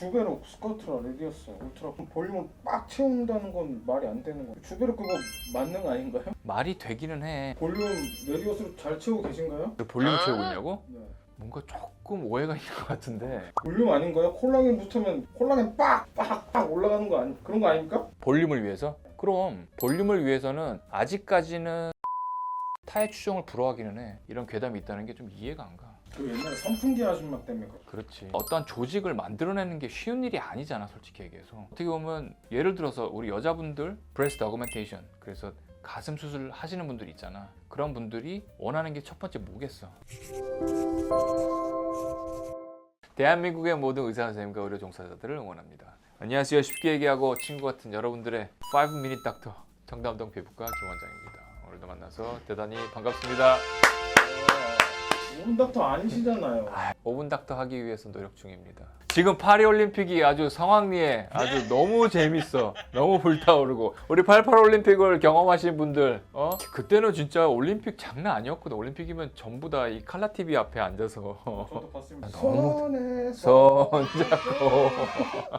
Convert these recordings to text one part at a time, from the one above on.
주베로 스커트라 레디어스 울트라 볼륨을 빡 채운다는 건 말이 안 되는 거예요. 주베로 그거 맞는 거 아닌가요? 말이 되기는 해. 볼륨 레디어스로 잘 채우고 계신가요? 그 볼륨 채우고 있냐고? 네. 뭔가 조금 오해가 있는 것 같은데 볼륨 아닌가요? 콜라겐 붙으면 콜라겐 빡빡빡 올라가는 거 아니 그런 거 아닙니까? 볼륨을 위해서? 그럼 볼륨을 위해서는 아직까지는 타의 추종을 불허하기는 해. 이런 괴담이 있다는 게 좀 이해가 안 가. 그 옛날에 선풍기 아줌마 때문에 그렇- 그렇지. 어떠한 조직을 만들어내는 게 쉬운 일이 아니잖아, 솔직히 얘기해서. 어떻게 보면 예를 들어서 우리 여자분들 브레스트 어그멘테이션 그래서 가슴 수술 하시는 분들 있잖아. 그런 분들이 원하는 게 첫 번째 뭐겠어? 대한민국의 모든 의사 선생님과 의료 종사자들을 응원합니다. 안녕하세요. 쉽게 얘기하고 친구 같은 여러분들의 5 미닛 닥터 정담동 피부과 김원장입니다. 오늘도 만나서 대단히 반갑습니다. 오분 닥터 아니시잖아요. 5분 닥터 하기 위해서 노력 중입니다. 지금 파리 올림픽이 아주 성황리에 아주 너무 재밌어. 너무 불타오르고 우리 88 올림픽을 경험하신 분들 어? 그때는 진짜 올림픽 장난 아니었거든. 올림픽이면 전부 다 이 칼라 TV 앞에 앉아서 저도 봤습니다. 아, 너무- 손에서 손잡고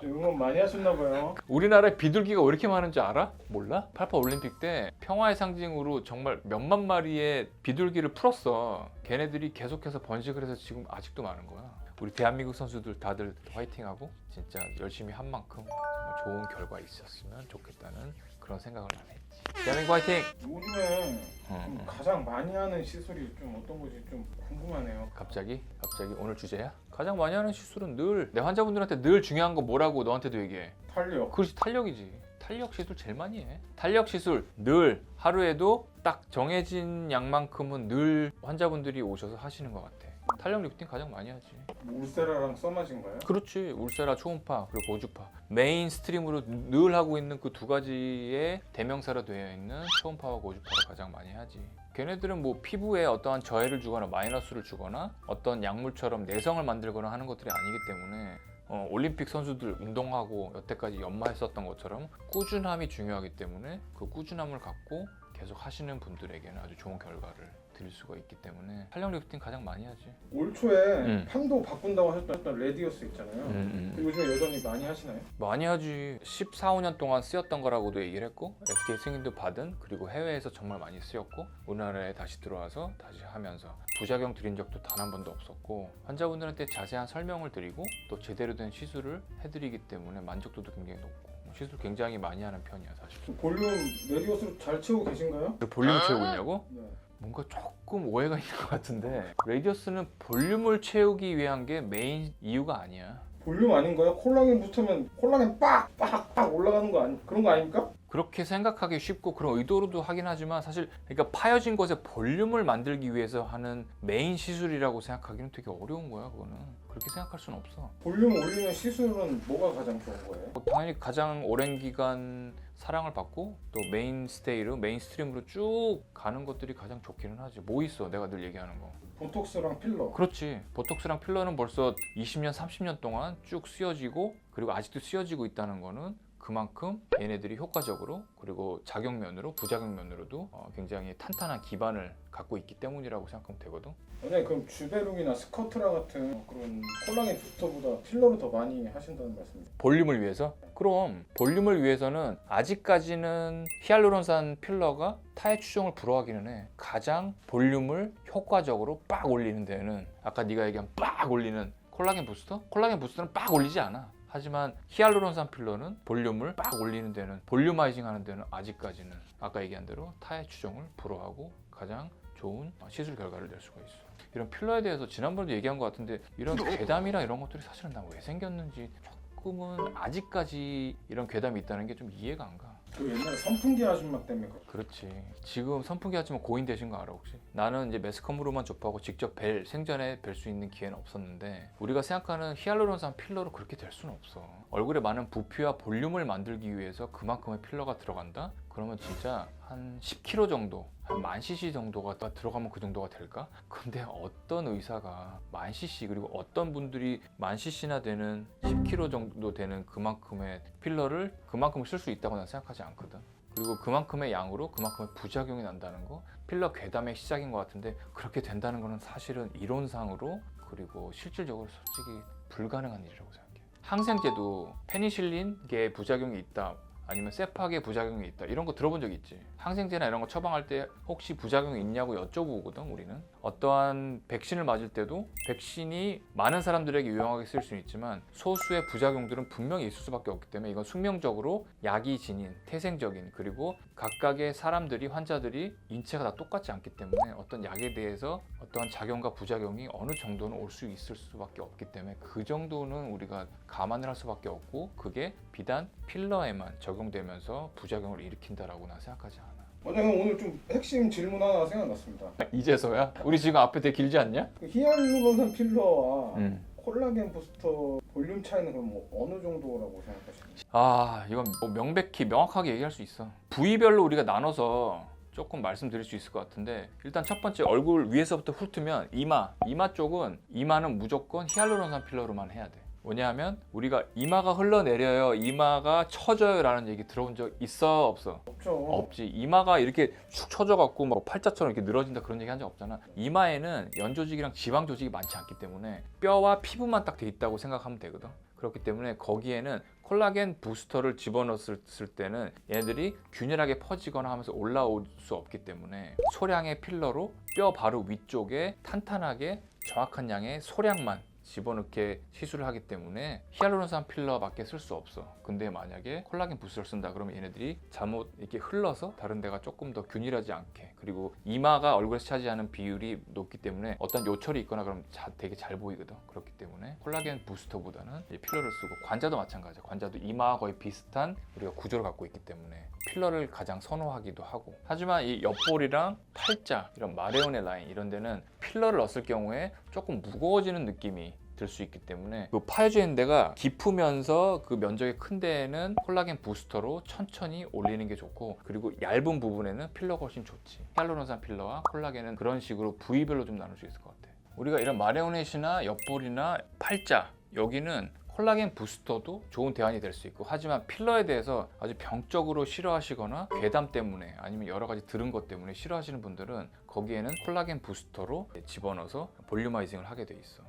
응원 많이 하셨나 봐요. 우리나라에 비둘기가 왜 이렇게 많은 줄 알아? 몰라? 88 올림픽 때 평화의 상징으로 정말 몇만 마리의 비둘기를 풀었어. 걔네들이 계속해서 번식을 해서 지금 아직도 많은 거야. 우리 대한민국 선수들 다들 화이팅하고 진짜 열심히 한 만큼 정말 좋은 결과 있었으면 좋겠다는 그런 생각을 안 했지. 대한민국 화이팅! 요즘에 어, 좀 어. 가장 많이 하는 시술이 좀 어떤 건지 좀 궁금하네요. 갑자기? 갑자기 오늘 주제야? 가장 많이 하는 시술은 늘 내 환자분들한테 늘 중요한 거 뭐라고 너한테도 얘기해. 탄력. 그것이 탄력이지. 탄력 시술 제일 많이 해. 탄력 시술 늘 하루에도 딱 정해진 양만큼은 늘 환자분들이 오셔서 하시는 것 같아. 탄력 리프팅 가장 많이 하지. 울세라랑 써마진가요? 그렇지. 울세라 초음파 그리고 고주파. 메인 스트림으로 늘 하고 있는 그 두 가지의 대명사로 되어 있는 초음파와 고주파를 가장 많이 하지. 걔네들은 뭐 피부에 어떠한 저해를 주거나 마이너스를 주거나 어떤 약물처럼 내성을 만들거나 하는 것들이 아니기 때문에 어, 올림픽 선수들 운동하고 여태까지 연마했었던 것처럼 꾸준함이 중요하기 때문에 그 꾸준함을 갖고 계속 하시는 분들에게는 아주 좋은 결과를 드릴 수가 있기 때문에 탄력 리프팅 가장 많이 하지. 올 초에 음. 판도 바꾼다고 하셨던 레디어스 있잖아요. 그 요즘에 여전히 많이 하시나요? 많이 하지 14, 15년 동안 쓰였던 거라고도 얘기를 했고 FDA 승인도 받은 그리고 해외에서 정말 많이 쓰였고 우리나라에 다시 들어와서 다시 하면서 부작용 드린 적도 단 한 번도 없었고 환자분들한테 자세한 설명을 드리고 또 제대로 된 시술을 해드리기 때문에 만족도도 굉장히 높고 시술 굉장히 많이 하는 편이야 사실 그 볼륨 레디어스로 잘 채우고 계신가요? 볼륨 채우고 있냐고? 네. 뭔가 조금 오해가 있는 것 같은데 레디어스는 볼륨을 채우기 위한 게 메인 이유가 아니야 볼륨 아닌가요? 콜라겐 붙으면 콜라겐 빡 빡 빡 올라가는 거 아니 그런 거 아닙니까? 그렇게 생각하기 쉽고 그런 의도로도 하긴 하지만 사실 그러니까 파여진 곳에 볼륨을 만들기 위해서 하는 메인 시술이라고 생각하기는 되게 어려운 거야 그거는. 그렇게 생각할 수는 없어. 볼륨 올리는 시술은 뭐가 가장 좋은 거예요? 뭐 당연히 가장 오랜 기간 사랑을 받고 또 메인 스테이로 메인 스트림으로 쭉 가는 것들이 가장 좋기는 하지. 뭐 있어 내가 늘 얘기하는 거? 보톡스랑 필러. 그렇지. 보톡스랑 필러는 벌써 20년 30년 동안 쭉 쓰여지고 그리고 아직도 쓰여지고 있다는 거는 그만큼 얘네들이 효과적으로 그리고 작용면으로 부작용면으로도 어, 굉장히 탄탄한 기반을 갖고 있기 때문이라고 생각하면 되거든 원장님 그럼 주베룩이나 스커트라 같은 그런 콜라겐 부스터보다 필러를 더 많이 하신다는 말씀이죠? 볼륨을 위해서? 그럼 볼륨을 위해서는 아직까지는 히알루론산 필러가 타의 추종을 불허하기는 해. 가장 볼륨을 효과적으로 빡 올리는 데는 아까 네가 얘기한 빡 올리는 콜라겐 부스터? 콜라겐 부스터는 빡 올리지 않아. 하지만 히알루론산 필러는 볼륨을 빡 올리는 데는 볼륨아이징 하는 데는 아직까지는 아까 얘기한 대로 타의 추종을 불허하고 가장 좋은 시술 결과를 낼 수가 있어. 이런 필러에 대해서 지난번에도 얘기한 것 같은데 이런 괴담이나 이런 것들이 사실은 난 왜 생겼는지 조금은 아직까지 이런 괴담이 있다는 게 좀 이해가 안 가. 그 옛날에 선풍기 아줌마 때문에 그렇- 그렇지. 지금 선풍기 하지만 고인 되신 거 알아 혹시? 나는 이제 매스컴으로만 접하고 직접 뵐 생전에 뵐 수 있는 기회는 없었는데 우리가 생각하는 히알루론산 필러로 그렇게 될 수는 없어. 얼굴에 많은 부피와 볼륨을 만들기 위해서 그만큼의 필러가 들어간다? 그러면 진짜 한 10kg 정도, 한 만 cc 정도가 다 들어가면 그 정도가 될까? 근데 어떤 의사가 만 cc 그리고 어떤 분들이 만 cc나 되는 10kg 정도 되는 그만큼의 필러를 그만큼 쓸 수 있다고 난 생각하지 않거든. 그리고 그만큼의 양으로 그만큼의 부작용이 난다는 거 필러 괴담의 시작인 것 같은데 그렇게 된다는 거는 사실은 이론상으로 그리고 실질적으로 솔직히 불가능한 일이라고 생각해. 항생제도 페니실린계 부작용이 있다. 아니면 세팍의 부작용이 있다. 이런 거 들어본 적 있지? 항생제나 이런 거 처방할 때 혹시 부작용이 있냐고 여쭤보거든 우리는 어떠한 백신을 맞을 때도 백신이 많은 사람들에게 유용하게 쓸 수는 있지만 소수의 부작용들은 분명히 있을 수밖에 없기 때문에 이건 숙명적으로 약이 지닌 태생적인 그리고 각각의 사람들이 환자들이 인체가 다 똑같지 않기 때문에 어떤 약에 대해서 어떠한 작용과 부작용이 어느 정도는 올 수 있을 수밖에 없기 때문에 그 정도는 우리가 감안을 할 수밖에 없고 그게 비단 필러에만 적용되면서 부작용을 일으킨다라고 나 생각하지 않아. 원장님 오늘 좀 핵심 질문 하나 생각났습니다. 이제서야? 우리 지금 앞에 되게 길지 않냐? 그 히알루론산 필러와 음. 콜라겐 부스터 볼륨 차이는 그럼 뭐 어느 정도라고 생각하시나요? 아 이건 뭐 명백히 명확하게 얘기할 수 있어. 부위별로 우리가 나눠서 조금 말씀드릴 수 있을 것 같은데 일단 첫 번째 얼굴 위에서부터 훑으면 이마 이마 쪽은 이마는 무조건 히알루론산 필러로만 해야 돼. 뭐냐하면 우리가 이마가 흘러내려요 이마가 처져요 라는 얘기 들어본 적 있어 없어? 없죠. 없지. 이마가 이렇게 축 처져갖고 막 팔자처럼 이렇게 늘어진다 그런 얘기 한 적 없잖아. 이마에는 연 조직이랑 지방 조직이 많지 않기 때문에 뼈와 피부만 딱 돼 있다고 생각하면 되거든. 그렇기 때문에 거기에는 콜라겐 부스터를 집어넣었을 때는 얘네들이 균일하게 퍼지거나 하면서 올라올 수 없기 때문에 소량의 필러로 뼈 바로 위쪽에 탄탄하게 정확한 양의 소량만 집어넣게 시술을 하기 때문에 히알루론산 필러밖에 쓸 수 없어. 근데 만약에 콜라겐 부스를 쓴다 그러면 얘네들이 잘못 이렇게 흘러서 다른 데가 조금 더 균일하지 않게 그리고 이마가 얼굴에서 차지하는 비율이 높기 때문에 어떤 요철이 있거나 그러면 자- 되게 잘 보이거든. 그렇기 때문에 콜라겐 부스터보다는 이 필러를 쓰고 관자도 마찬가지야. 관자도 이마와 거의 비슷한 우리가 구조를 갖고 있기 때문에 필러를 가장 선호하기도 하고 하지만 이 옆볼이랑 팔자 이런 마레온의 라인 이런 데는 필러를 넣었을 경우에 조금 무거워지는 느낌이 들 수 있기 때문에 그 파해주는 데가 깊으면서 그 면적이 큰 데에는 콜라겐 부스터로 천천히 올리는 게 좋고 그리고 얇은 부분에는 필러가 훨씬 좋지 히알루론산 필러와 콜라겐은 그런 식으로 부위별로 좀 나눌 수 있을 것 같아 우리가 이런 마레오넷이나 옆볼이나 팔자 여기는 콜라겐 부스터도 좋은 대안이 될 수 있고 하지만 필러에 대해서 아주 병적으로 싫어하시거나 괴담 때문에 아니면 여러 가지 들은 것 때문에 싫어하시는 분들은 거기에는 콜라겐 부스터로 집어넣어서 볼륨아이징을 하게 돼 있어.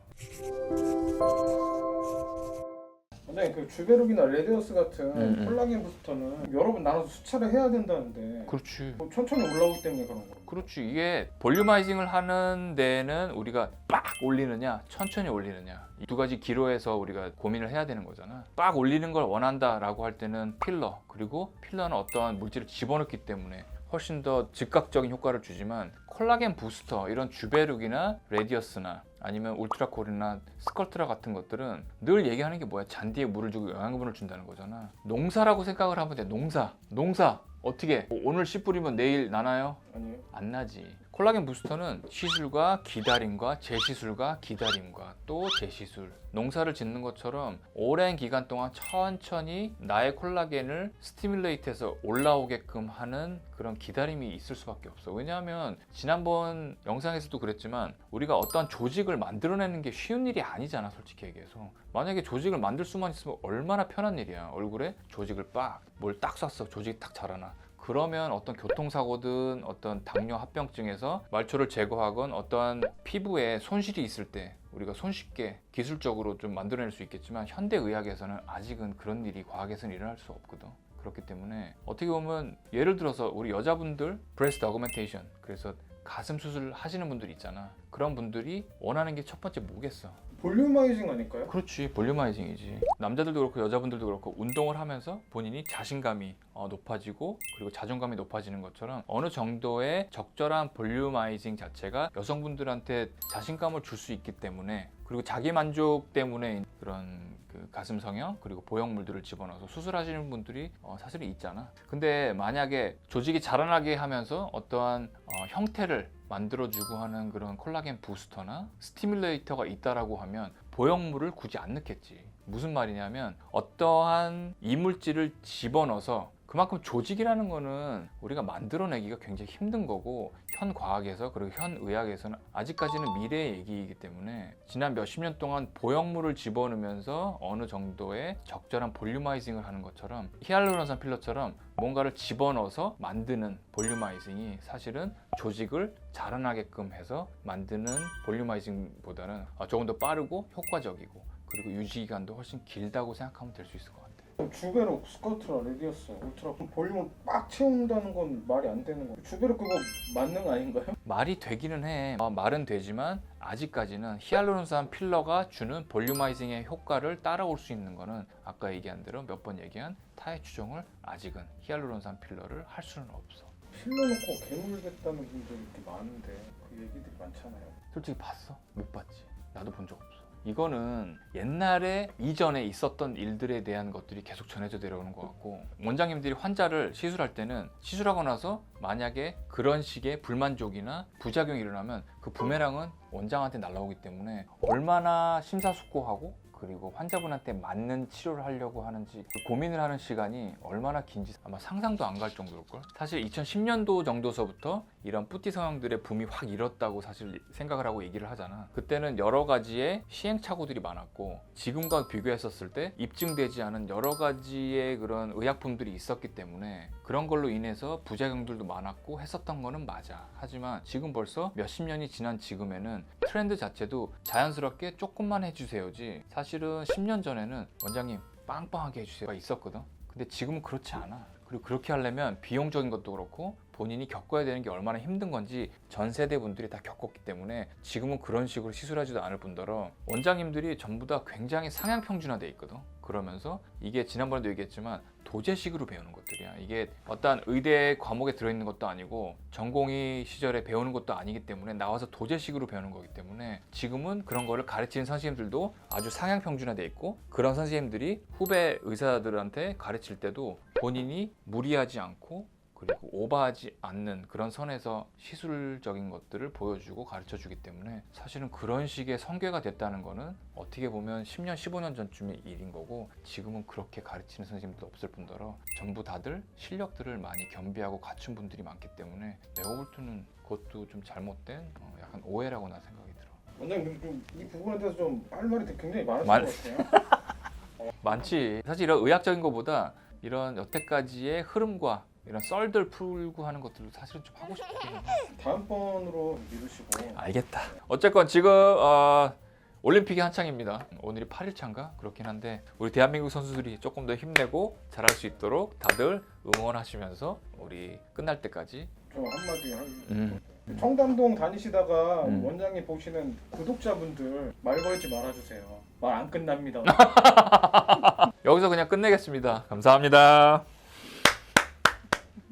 원장님 그 주베룩이나 레디오스 같은 음, 음. 콜라겐 부스터는 여러 번 나눠서 수차를 해야 된다는데 그렇지. 뭐 천천히 올라오기 때문에 그런 거. 그렇지. 이게 볼륨아이징을 하는 데는 우리가 빡 올리느냐, 천천히 올리느냐. 이 두 가지 기로에서 우리가 고민을 해야 되는 거잖아. 빡 올리는 걸 원한다라고 할 때는 필러. 그리고 필러는 어떠한 물질을 집어넣기 때문에 훨씬 더 즉각적인 효과를 주지만 콜라겐 부스터 이런 주베룩이나 레디어스나 아니면 울트라콜이나 스컬트라 같은 것들은 늘 얘기하는 게 뭐야 잔디에 물을 주고 영양분을 준다는 거잖아 농사라고 생각을 하면 돼 농사 농사 어떻게 오늘 씨 뿌리면 내일 나나요? 아니에요? 안 나지. 콜라겐 부스터는 시술과 기다림과 재시술과 기다림과 또 재시술. 농사를 짓는 것처럼 오랜 기간 동안 천천히 나의 콜라겐을 스티뮬레이트해서 올라오게끔 하는 그런 기다림이 있을 수밖에 없어. 왜냐하면 지난번 영상에서도 그랬지만 우리가 어떠한 조직을 만들어내는 게 쉬운 일이 아니잖아, 솔직히 얘기해서. 만약에 조직을 만들 수만 있으면 얼마나 편한 일이야. 얼굴에 조직을 빡, 뭘 딱 쐈어. 조직이 딱 자라나. 그러면 어떤 교통사고든 어떤 당뇨 합병증에서 말초를 제거하건 어떠한 피부에 손실이 있을 때 우리가 손쉽게 기술적으로 좀 만들어낼 수 있겠지만 현대의학에서는 아직은 그런 일이 과학에서는 일어날 수 없거든. 그렇기 때문에 어떻게 보면 예를 들어서 우리 여자분들 브레스트 어그멘테이션 그래서 가슴 수술 하시는 분들 있잖아. 그런 분들이 원하는 게 첫 번째 뭐겠어? 볼륨아이징 아닐까요? 그렇지 볼륨아이징이지 남자들도 그렇고 여자분들도 그렇고 운동을 하면서 본인이 자신감이 어, 높아지고 그리고 자존감이 높아지는 것처럼 어느 정도의 적절한 볼륨아이징 자체가 여성분들한테 자신감을 줄 수 있기 때문에 그리고 자기 만족 때문에 그런 그 가슴 성형 그리고 보형물들을 집어넣어서 수술하시는 분들이 어, 사실은 있잖아 근데 만약에 조직이 자라나게 하면서 어떠한 어, 형태를 만들어주고 하는 그런 콜라겐 부스터나 스티뮬레이터가 있다라고 하면 보형물을 굳이 안 넣겠지. 무슨 말이냐면 어떠한 이물질을 집어넣어서 그만큼 조직이라는 거는 우리가 만들어내기가 굉장히 힘든 거고 현 과학에서 그리고 현 의학에서는 아직까지는 미래의 얘기이기 때문에 지난 몇십 년 동안 보형물을 집어넣으면서 어느 정도의 적절한 볼륨아이징을 하는 것처럼 히알루론산 필러처럼 뭔가를 집어넣어서 만드는 볼륨아이징이 사실은 조직을 자라나게끔 해서 만드는 볼륨아이징보다는 어, 조금 더 빠르고 효과적이고 그리고 유지 기간도 훨씬 길다고 생각하면 될 수 있을 것 같아요. 주베로 스커트라 레디어스 울트라 볼륨을 빡 채운다는 건 말이 안 되는 거예요. 주베로 그거 만능 아닌가요? 말이 되기는 해. 어, 말은 되지만 아직까지는 히알루론산 필러가 주는 볼륨아이징의 효과를 따라올 수 있는 거는 아까 얘기한 대로 몇 번 얘기한 타의 추종을 아직은 히알루론산 필러를 할 수는 없어. 필러 놓고 개물겠다는 분들이 이렇게 많은데 그 얘기들이 많잖아요. 솔직히 봤어? 못 봤지. 나도 본 적 없어. 이거는 옛날에 이전에 있었던 일들에 대한 것들이 계속 전해져 내려오는 것 같고 원장님들이 환자를 시술할 때는 시술하고 나서 만약에 그런 식의 불만족이나 부작용이 일어나면 그 부메랑은 원장한테 날라오기 때문에 얼마나 심사숙고하고 그리고 환자분한테 맞는 치료를 하려고 하는지 그 고민을 하는 시간이 얼마나 긴지 아마 상상도 안 갈 정도일걸? 사실 2010년도 정도서부터 이런 뿌띠 성형들의 붐이 확 일었다고 사실 생각을 하고 얘기를 하잖아. 그때는 여러 가지의 시행착오들이 많았고 지금과 비교했었을 때 입증되지 않은 여러 가지의 그런 의약품들이 있었기 때문에 그런 걸로 인해서 부작용들도 많았고 했었던 거는 맞아. 하지만 지금 벌써 몇십 년이 지난 지금에는 트렌드 자체도 자연스럽게 조금만 해주세요지 사실 은 10년 전에는 원장님 빵빵하게 해주세요가 있었거든. 근데 지금은 그렇지 않아 그리고 그렇게 하려면 비용적인 것도 그렇고 본인이 겪어야 되는 게 얼마나 힘든 건지 전 세대 분들이 다 겪었기 때문에 지금은 그런 식으로 시술하지도 않을 뿐더러 원장님들이 전부 다 굉장히 상향 평준화돼 있거든. 그러면서 이게 지난번에도 얘기했지만 도제식으로 배우는 것들이야. 이게 어떤 의대 과목에 들어있는 것도 아니고 전공의 시절에 배우는 것도 아니기 때문에 나와서 도제식으로 배우는 거기 때문에 지금은 그런 거를 가르치는 선생님들도 아주 상향 평준화돼 있고 그런 선생님들이 후배 의사들한테 가르칠 때도 본인이 무리하지 않고 그리고 오버하지 않는 그런 선에서 시술적인 것들을 보여주고 가르쳐 주기 때문에 사실은 그런 식의 성계가 됐다는 거는 어떻게 보면 10년, 15년 전쯤의 일인 거고 지금은 그렇게 가르치는 선생님도 없을 뿐더러 전부 다들 실력들을 많이 겸비하고 갖춘 분들이 많기 때문에 내가 볼 때는 그것도 좀 잘못된 어, 약간 오해라고 나 생각이 들어. 원장님 좀이 부분에 대해서 좀 할 말이 굉장히 많으신 많- 것 같아요. 많지. 사실 이런 의학적인 것보다 이런 여태까지의 흐름과 이런 썰들 풀고 하는 것들도 사실은 좀 하고 싶긴 해. 다음번으로 미루시고 알겠다. 어쨌건 지금 어, 올림픽이 한창입니다. 오늘이 8일차인가 그렇긴 한데 우리 대한민국 선수들이 조금 더 힘내고 잘할 수 있도록 다들 응원하시면서 우리 끝날 때까지 좀 한마디 할. 음. 청담동 다니시다가 음. 원장님 보시는 구독자분들 말 걸지 말아주세요. 말 안 끝납니다. 여기서 그냥 끝내겠습니다. 감사합니다.